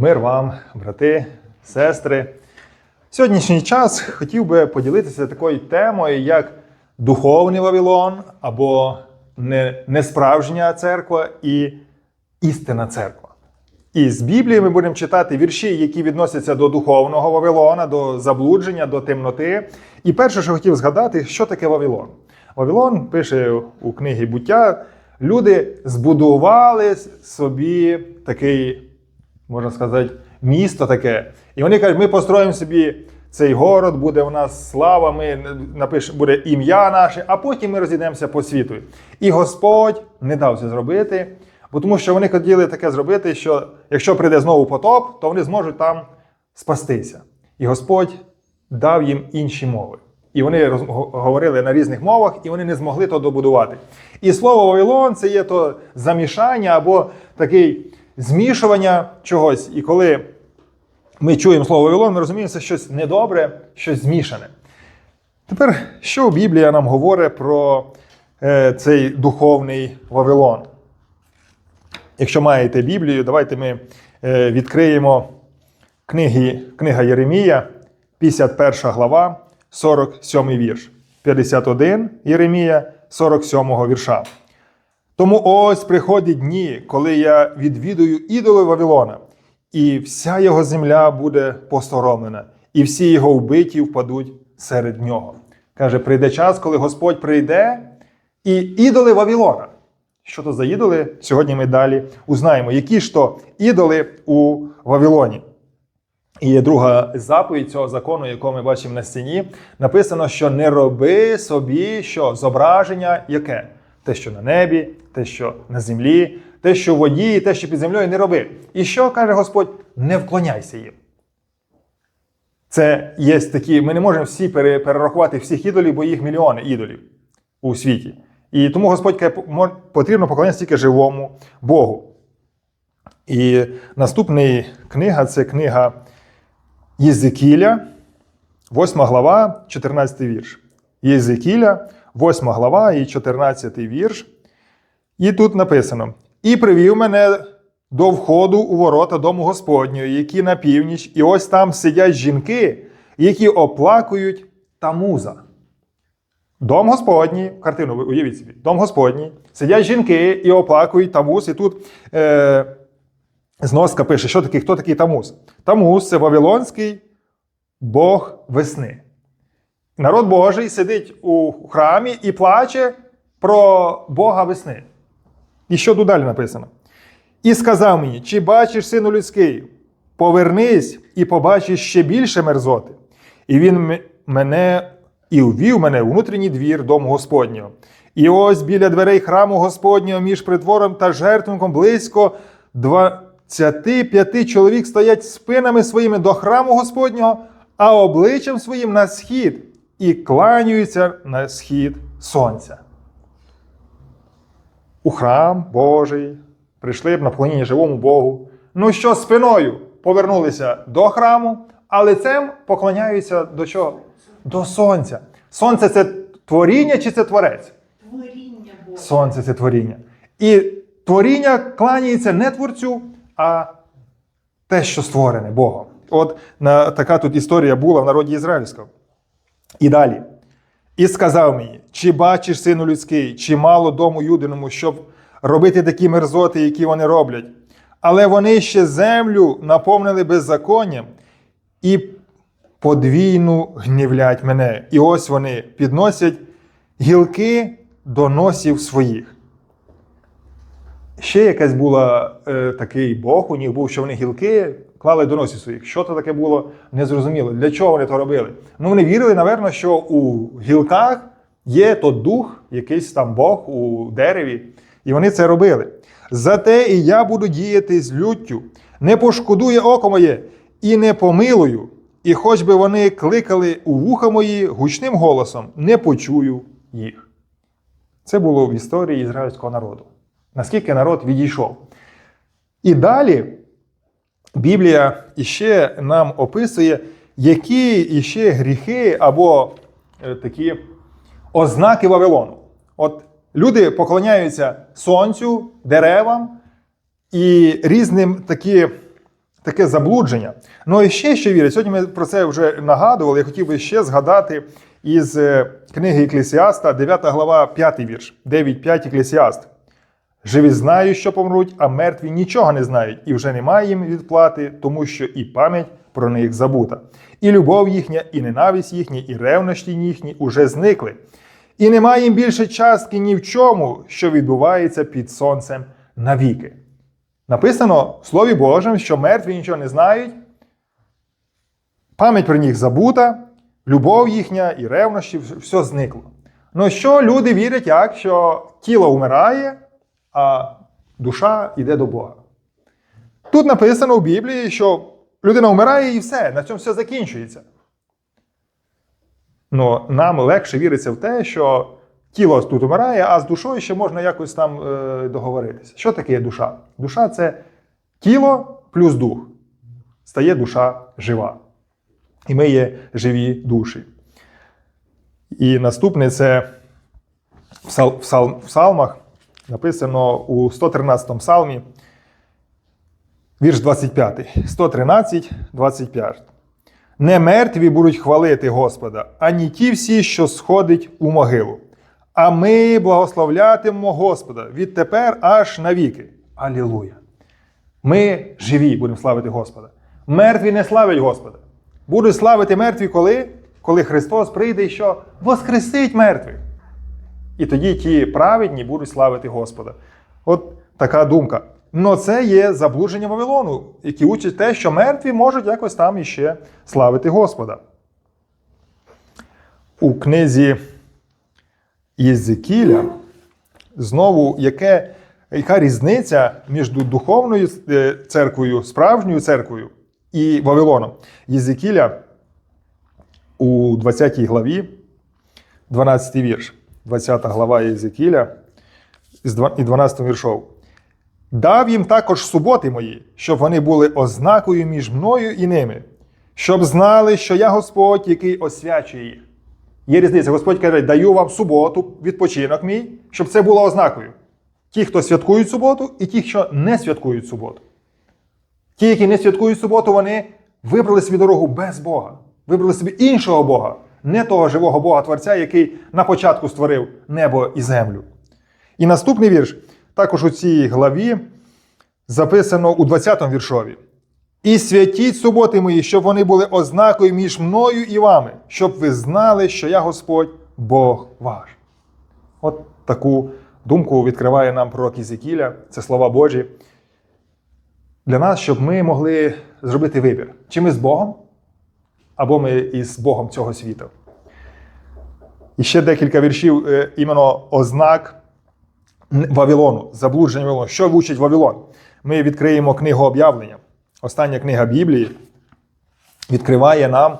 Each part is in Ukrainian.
Мир вам, брати, сестри. Сьогоднішній час хотів би поділитися такою темою, як духовний Вавилон або не, несправжня церква і істинна церква. І з Біблії ми будемо читати вірші, які відносяться до духовного Вавилона, до заблудження, до темноти. І перше, що хотів згадати, що таке Вавилон. Вавилон пише у книгі буття: люди збудували собі такий, можна сказати, місто таке. І вони кажуть, ми построїмо собі цей город, буде у нас слава, ми напишемо, буде ім'я наше, а потім ми розійдемося по світу. І Господь не дав це зробити. Бо тому що вони хотіли таке зробити, що якщо прийде знову потоп, то вони зможуть там спастися. І Господь дав їм інші мови. І вони говорили на різних мовах, і вони не змогли то добудувати. І слово Вавилон це є то замішання або такий змішування чогось. І коли ми чуємо слово Вавилон, ми розуміємо, це щось недобре, щось змішане. Тепер, що Біблія нам говорить про е, цей духовний Вавилон? Якщо маєте Біблію, давайте ми е, відкриємо книги, книга Єремія, 51 глава, 47 вірш. 51 Єремія, 47 вірша. Тому ось приходять дні, коли я відвідую ідоли Вавилона, і вся його земля буде посторомлена, і всі його вбиті впадуть серед нього. Каже, прийде час, коли Господь прийде, і ідоли Вавилона. Що то за ідоли? Сьогодні ми далі узнаємо, які ж то ідоли у Вавилоні. І є друга заповідь цього закону, яку ми бачимо на стіні. Написано, що не роби собі що зображення яке? Те, що на небі, те, що на землі, те, що в воді, те, що під землею, не роби. І що каже Господь? Не вклоняйся їм. Це є такі, ми не можемо всі перерахувати всіх ідолів, бо їх мільйони ідолів у світі. І тому Господь каже, потрібно поклонятися тільки живому Богу. І наступна книга це книга Єзекіля, 8 глава, 14 вірш. Єзекіля, 8 глава і 14 вірш. І тут написано: І привів мене до входу у ворота дому Господнього, які на північ, і ось там сидять жінки, які оплакують Тамуза. Дом Господній, картину ви уявіть собі, дом Господній, сидять жінки і оплакують Тамуз. І тут е, зноска пише, що таке, хто такий Тамуз? Тамуз це Вавилонський Бог весни. Народ Божий сидить у храмі і плаче про Бога весни. І що тут далі написано? І сказав мені: чи бачиш, сину людський, повернись і побачиш ще більше мерзоти. І він мене і ввів мене у внутрішній двір дому Господнього. І ось біля дверей храму Господнього між притвором та жертвенником близько 25 чоловік стоять спинами своїми до храму Господнього, а обличчям своїм на схід, і кланяються на схід сонця у храм Божий, прийшли б на поклоніння живому Богу. Ну що, спиною повернулися до храму, а лицем поклоняються до чого? До сонця. Сонце це творіння чи це творець? Творіння Боже. Сонце це творіння. І творіння кланяється не творцю, а те, що створене Богом. От на, така тут історія була в народі ізраїльському. І далі. І сказав мені: чи бачиш, сину людський, чи мало дому юдиному, щоб робити такі мерзоти, які вони роблять. Але вони ще землю наповнили беззаконням і подвійну гнівлять мене. І ось вони підносять гілки до носів своїх. Ще якась була е, такий Бог у них був, що вони гілки клали до носів своїх. Що то таке було, незрозуміло. Для чого вони то робили? Ну, вони вірили, напевно, що у гілках є то дух, якийсь там Бог у дереві, і вони це робили. Зате і я буду діяти з люттю, не пошкодує око моє і не помилую. І хоч би вони кликали у вуха мої гучним голосом, не почую їх. Це було в історії ізраїльського народу. Наскільки народ відійшов. І далі Біблія іще нам описує, які іще гріхи або е, такі ознаки Вавилону. От люди поклоняються сонцю, деревам і різним такі, таке заблудження. Ну і ще що вірять. Сьогодні ми про це вже нагадували. Я хотів би ще згадати із е, книги Еклесіаста, 9 глава, 5 вірш, 9.5 Еклесіаст. Живі знають, що помруть, а мертві нічого не знають, і вже немає їм відплати, тому що і пам'ять про них забута. І любов їхня, і ненависть їхня, і ревнощі їхні уже зникли. І немає їм більше частки ні в чому, що відбувається під сонцем навіки. Написано в Слові Божому, що мертві нічого не знають, пам'ять про них забута, любов їхня і ревнощі, все зникло. Ну що люди вірять, як що тіло вмирає, а душа йде до Бога. Тут написано в Біблії, що людина вмирає і все, на цьому все закінчується. Ну, нам легше віриться в те, що тіло тут вмирає, а з душою ще можна якось там е, договоритися. Що таке душа? Душа це тіло плюс дух. Стає душа жива. І ми є живі душі. І наступне це в, сал, в, сал, в псалмах написано у 113 псалмі, вірш 25. 113, 25. Не мертві будуть хвалити Господа, ані ті всі, що сходить у могилу. А ми благословлятимемо Господа відтепер аж навіки. Алілуя! Ми живі будемо славити Господа. Мертві не славять Господа. Будуть славити мертві коли? Коли Христос прийде і що воскресить мертвих. І тоді ті праведні будуть славити Господа. От така думка. Но це є заблудження Вавилону, які учать те, що мертві можуть якось там іще славити Господа. У книзі Єзекіля знову яке, яка різниця між духовною е, церквою, справжньою церквою і Вавилоном. Єзекіля у 20 главі, 12 вірш, 20 глава Єзекіля і 12 віршов. Дав їм також суботи мої, щоб вони були ознакою між мною і ними, щоб знали, що я Господь, який освячує їх. Є різниця. Господь каже, даю вам суботу, відпочинок мій, щоб це було ознакою. Ті, хто святкують суботу, і ті, що не святкують суботу. Ті, які не святкують суботу, вони вибрали собі дорогу без Бога, вибрали собі іншого Бога, не того живого Бога Творця, який на початку створив небо і землю. І наступний вірш, також у цій главі, записано у 20 му віршові. І святіть суботи мої, щоб вони були ознакою між мною і вами, щоб ви знали, що я Господь, Бог ваш. От таку думку відкриває нам пророк Ізекіля, це слова Божі. Для нас, щоб ми могли зробити вибір, чи ми з Богом, або ми із Богом цього світу. І ще декілька віршів е, іменно ознак Вавилону, заблудження Вавилону. Що вчить Вавилон? Ми відкриємо книгу об'явлення. Остання книга Біблії відкриває нам,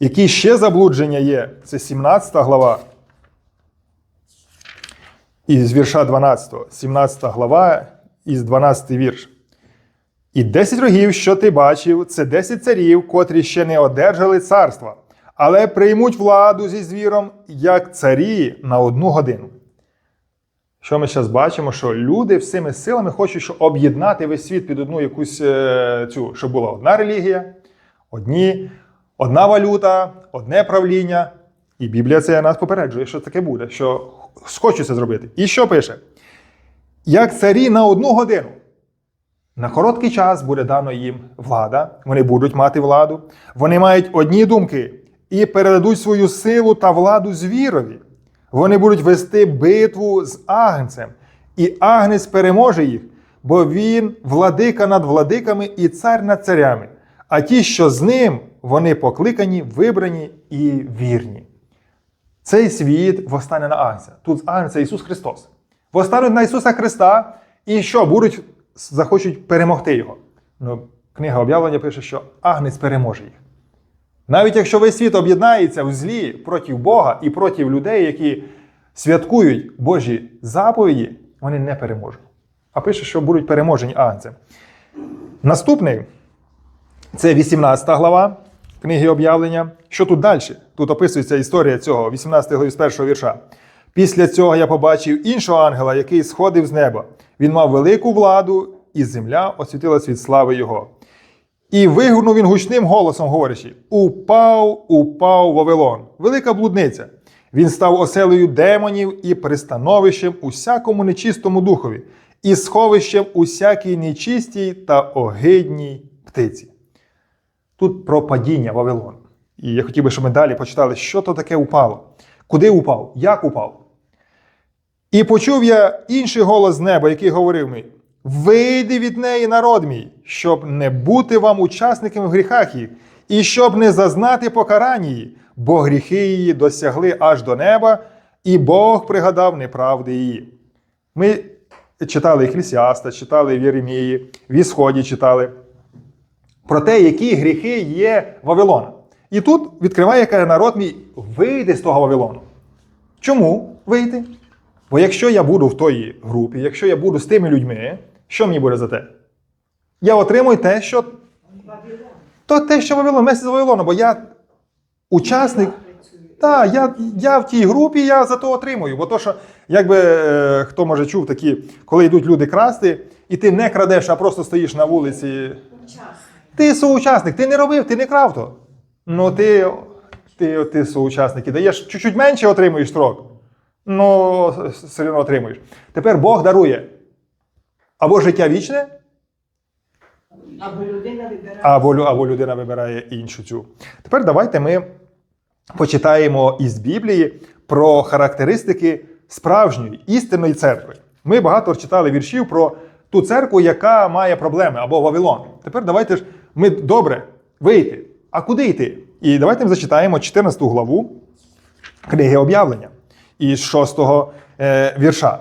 які ще заблудження є. Це 17 глава. Із вірша 12, 17 глава, із 12 вірш. І 10 рогів, що ти бачив, це 10 царів, котрі ще не одержали царства, але приймуть владу зі звіром, як царі на одну годину. Що ми зараз бачимо, що люди всіми силами хочуть об'єднати весь світ під одну якусь е, цю, щоб була одна релігія, одні, одна валюта, одне правління. І Біблія це нас попереджує, що таке буде, що хочуть це зробити. І що пише? Як царі на одну годину. На короткий час буде дано їм влада, вони будуть мати владу, вони мають одні думки і передадуть свою силу та владу звірові. Вони будуть вести битву з агнцем, і агнець переможе їх, бо він владика над владиками і цар над царями. А ті, що з ним, вони покликані, вибрані і вірні. Цей світ восстане на Агнця. Тут Агнця Ісус Христос. Восстануть на Ісуса Христа і що будуть захочуть перемогти Його. Ну, Книга об'явлення пише, що Агнець переможе їх. Навіть якщо весь світ об'єднається в злі проти Бога і проти людей, які святкують Божі заповіді, вони не переможуть. А пише, що будуть переможені агнцем. Наступний це 18 глава книги об'явлення. Що тут далі? Тут описується історія цього, 18 главі з першого вірша. Після цього я побачив іншого ангела, який сходив з неба. Він мав велику владу, і земля освітилась від слави Його. І вигукнув він гучним голосом, говорячи: Упав, упав Вавилон, велика блудниця. Він став оселею демонів і пристановищем усякому нечистому духові, і сховищем усякій нечистій та огидній птиці. Тут про падіння Вавилону. І я хотів би, щоб ми далі почитали, що то таке упало, куди упав, як упав. І почув я інший голос з неба, який говорив мені: Вийди від неї, народ мій, щоб не бути вам учасниками в гріхах їх, і щоб не зазнати покарання її, бо гріхи її досягли аж до неба, і Бог пригадав неправди її. Ми читали Еклісіаста, читали в Єремії, в Ісході читали про те, які гріхи є Вавилона. І тут відкриває каже, народ мій, вийди з того Вавилону. Чому вийти? Бо якщо я буду в тої групі, якщо я буду з тими людьми, що мені буде за те? Я отримую те, що. То те, що Вавилон, місце з Вавилону, бо я учасник. Так, я, я в тій групі, я за то отримую. Бо то, що, якби е, хто може чув такі, коли йдуть люди красти, і ти не крадеш, а просто стоїш на вулиці. Ти соучасник, ти не робив, ти не крав то. Ну ти, ти, ти соучасник і даєш чуть-чуть менше отримуєш строк. Ну, все одно отримуєш. Тепер Бог дарує або життя вічне, Або людина вибирає. або, або людина вибирає іншу цю. Тепер давайте ми почитаємо із Біблії про характеристики справжньої істинної церкви. Ми багато читали віршів про ту церкву, яка має проблеми, або Вавилон. Тепер давайте ж ми добре вийти. А куди йти? І давайте ми зачитаємо 14 главу книги об'явлення із 6 е, вірша.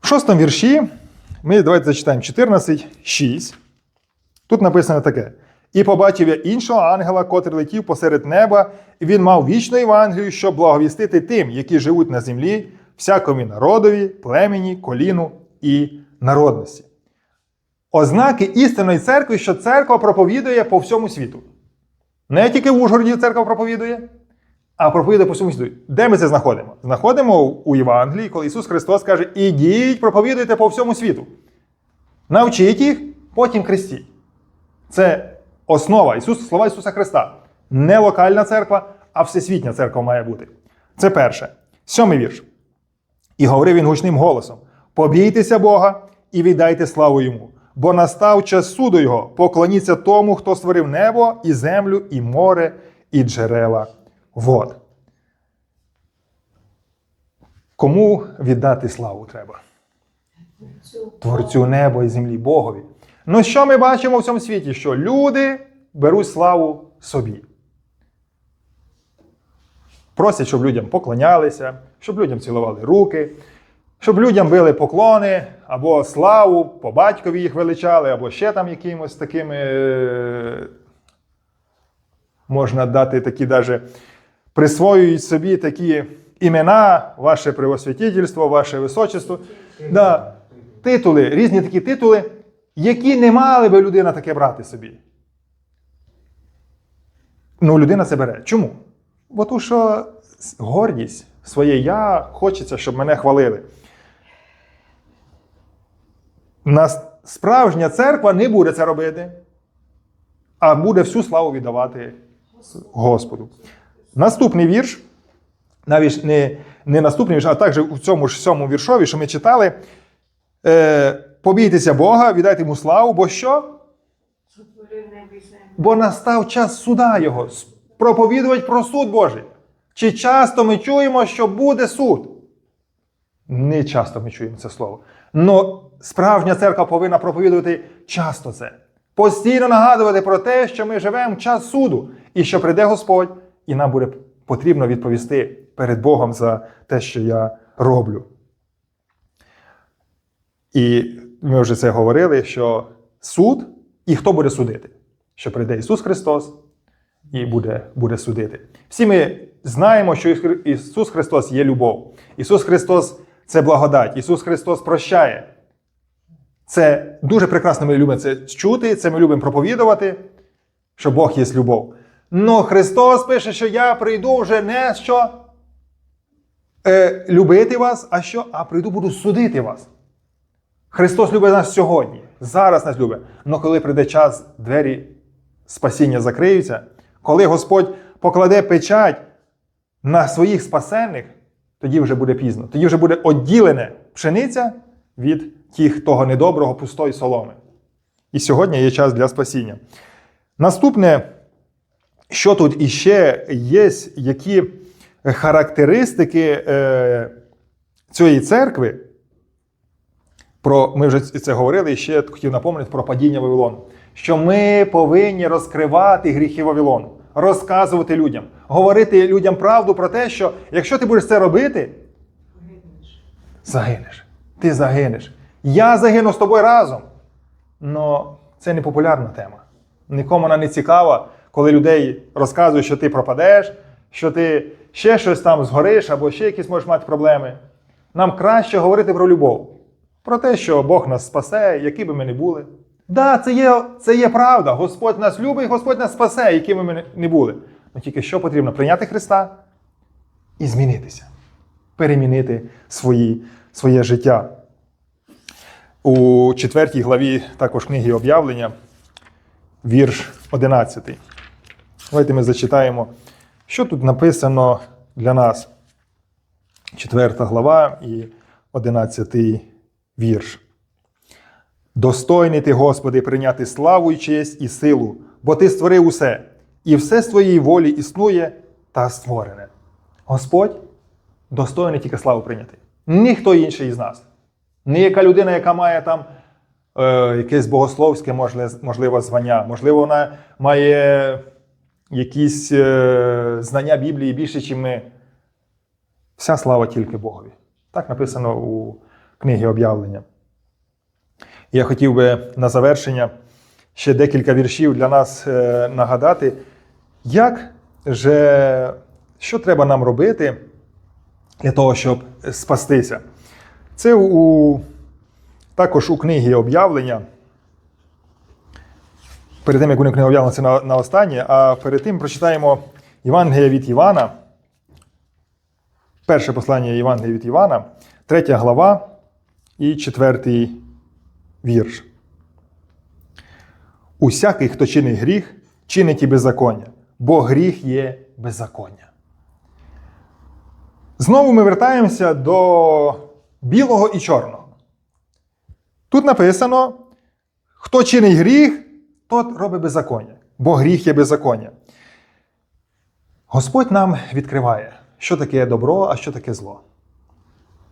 В шостому вірші ми давайте зачитаємо 14, 6. Тут написано таке: І побачив я іншого ангела, котрий летів посеред неба, і він мав вічну Євангелію, щоб благовістити тим, які живуть на землі, всякому народові, племені, коліну і народності. Ознаки істинної церкви, що церква проповідує по всьому світу. Не тільки в Ужгороді церква проповідує, а проповідує по всьому світу. Де ми це знаходимо? Знаходимо у Євангелії, коли Ісус Христос каже: Ідіть, проповідуйте по всьому світу. Навчіть їх, потім хрестіть. Це основа Ісус, слова Ісуса Христа. Не локальна церква, а всесвітня церква має бути. Це перше. Сьомий вірш. І говорив він гучним голосом: Побійтеся Бога і віддайте славу йому, бо настав час суду Його, поклоніться тому, хто створив небо, і землю, і море, і джерела вод. Кому віддати славу треба? Творцю неба і землі, Богові. Ну що ми бачимо в цьому світі? Що люди беруть славу собі. Просять, щоб людям поклонялися, щоб людям цілували руки, щоб людям били поклони, або славу, по батькові їх величали, або ще там якимось такими. е, Можна дати такі даже присвоюють собі такі імена, ваше превосвятительство, ваше височество. Да, титули, різні такі титули, які не мали би людина таке брати собі. Ну, людина це бере. Чому? Бо то, що гордість своє я хочеться, щоб мене хвалили. Нас справжня церква не буде це робити, а буде всю славу віддавати Господу. Наступний вірш, навіть не, не наступний вірш, а також у цьому ж сьомому віршові, що ми читали. Е, Побійтеся Бога, віддайте йому славу, бо що? Бо настав час суда Його. Проповідувати про суд Божий. Чи часто ми чуємо, що буде суд? Не часто ми чуємо це слово. Но справжня церква повинна проповідувати часто це. Постійно нагадувати про те, що ми живемо в час суду, і що прийде Господь, і нам буде потрібно відповісти перед Богом за те, що я роблю. І ми вже це говорили, що суд, і хто буде судити? Що прийде Ісус Христос і буде, буде судити. Всі ми знаємо, що Ісус Христос є любов. Ісус Христос це благодать. Ісус Христос прощає. Це дуже прекрасно ми любимо це чути, це ми любимо проповідувати, що Бог є любов. Но Христос пише, що я прийду вже не що е, любити вас, а що? А прийду буду судити вас. Христос любить нас сьогодні. зараз нас любить. Але коли прийде час, двері спасіння закриються, коли Господь покладе печать на своїх спасенних, тоді вже буде пізно. Тоді вже буде відділене пшениця від тих того недоброго, пустої соломи. І сьогодні є час для спасіння. Наступне, що тут іще є, які характеристики е, цієї церкви, про, ми вже це говорили, і ще хотів напомнити про падіння Вавилону. Що ми повинні розкривати гріхи Вавилону, розказувати людям, говорити людям правду про те, що якщо ти будеш це робити, загинеш. Ти загинеш. Я загину з тобою разом. Но це не популярна тема. Нікому вона не цікава, коли людей розказують, що ти пропадеш, що ти ще щось там згориш або ще якісь можеш мати проблеми. Нам краще говорити про любов, про те, що Бог нас спасе, які би ми не були. Да, це є, це є правда. Господь нас любить, Господь нас спасе, якими ми не були. Ну тільки що потрібно? Прийняти Христа і змінитися, перемінити свої, своє життя. У четвертій главі також книги об'явлення, вірш 11. Давайте ми зачитаємо, що тут написано для нас. Четверта глава і 11 вірш. Достойний ти, Господи, прийняти славу і честь і силу, бо Ти створив усе, і все з твоєї волі існує та створене. Господь достойний тільки славу прийняти. Ніхто інший із нас. Не яка людина, яка має там е, якесь богословське, можливо, звання, можливо, вона має якісь е, знання Біблії більше, ніж ми. Вся слава тільки Богові. Так написано у книгі об'явлення. Я хотів би на завершення ще декілька віршів для нас е, нагадати, як же, що треба нам робити для того, щоб спастися. Це у, також у книгі об'явлення. Перед тим, як у книги об'явлення, на, на останнє, а перед тим прочитаємо Євангелія від Івана. Перше послання Євангелія від Івана, третя глава і четвертий вірш. Усякий, хто чинить гріх, чинить і беззаконня, бо гріх є беззаконня. Знову ми вертаємося до білого і чорного. Тут написано: хто чинить гріх, тот робить беззаконня, бо гріх є беззаконня. Господь нам відкриває, що таке добро, а що таке зло.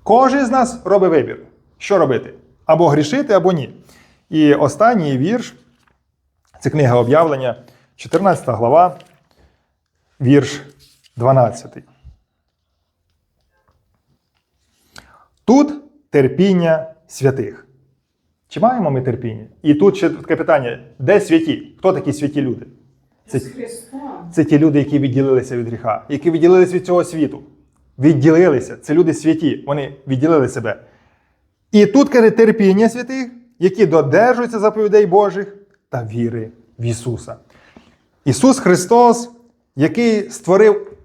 Кожен з нас робить вибір, що робити: або грішити, або ні. І останній вірш це книга об'явлення, 14 глава, вірш 12. Тут терпіння святих. Чи маємо ми терпіння? І тут ще таке питання: де святі? Хто такі святі люди? Це, це ті люди, які відділилися від гріха, які відділилися від цього світу. Відділилися. Це люди святі, вони відділили себе. І тут каже терпіння святих, які додержуються заповідей Божих та віри в Ісуса. Ісус Христос, який створив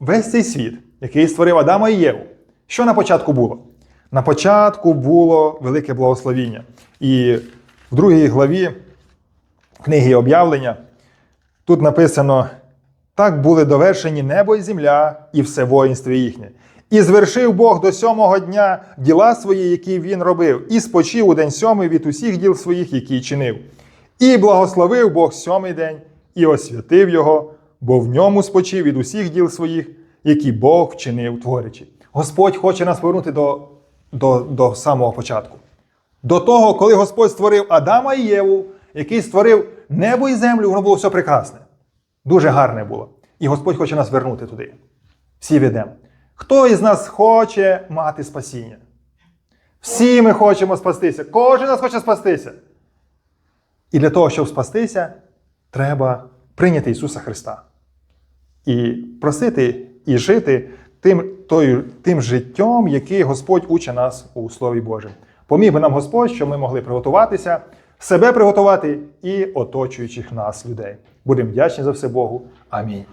весь цей світ, який створив Адама і Єву. Що на початку було? На початку було велике благословіння. І в другій главі книги об'явлення тут написано: так були довершені небо і земля, і все воїнство їхнє. І звершив Бог до сьомого дня діла свої, які він робив, і спочив у день сьомий від усіх діл своїх, які чинив. І благословив Бог сьомий день, і освятив його, бо в ньому спочив від усіх діл своїх, які Бог вчинив творячи. Господь хоче нас повернути до, до, до самого початку. До того, коли Господь створив Адама і Єву, який створив небо і землю, воно було все прекрасне. Дуже гарне було. І Господь хоче нас вернути туди. Всі ведемо. Хто із нас хоче мати спасіння? Всі ми хочемо спастися. Кожен нас хоче спастися. І для того, щоб спастися, треба прийняти Ісуса Христа. І просити і жити тим, тою, тим життям, який Господь учить нас у Слові Божому. Поміг би нам Господь, щоб ми могли приготуватися, себе приготувати і оточуючих нас людей. Будемо вдячні за все Богу. Амінь.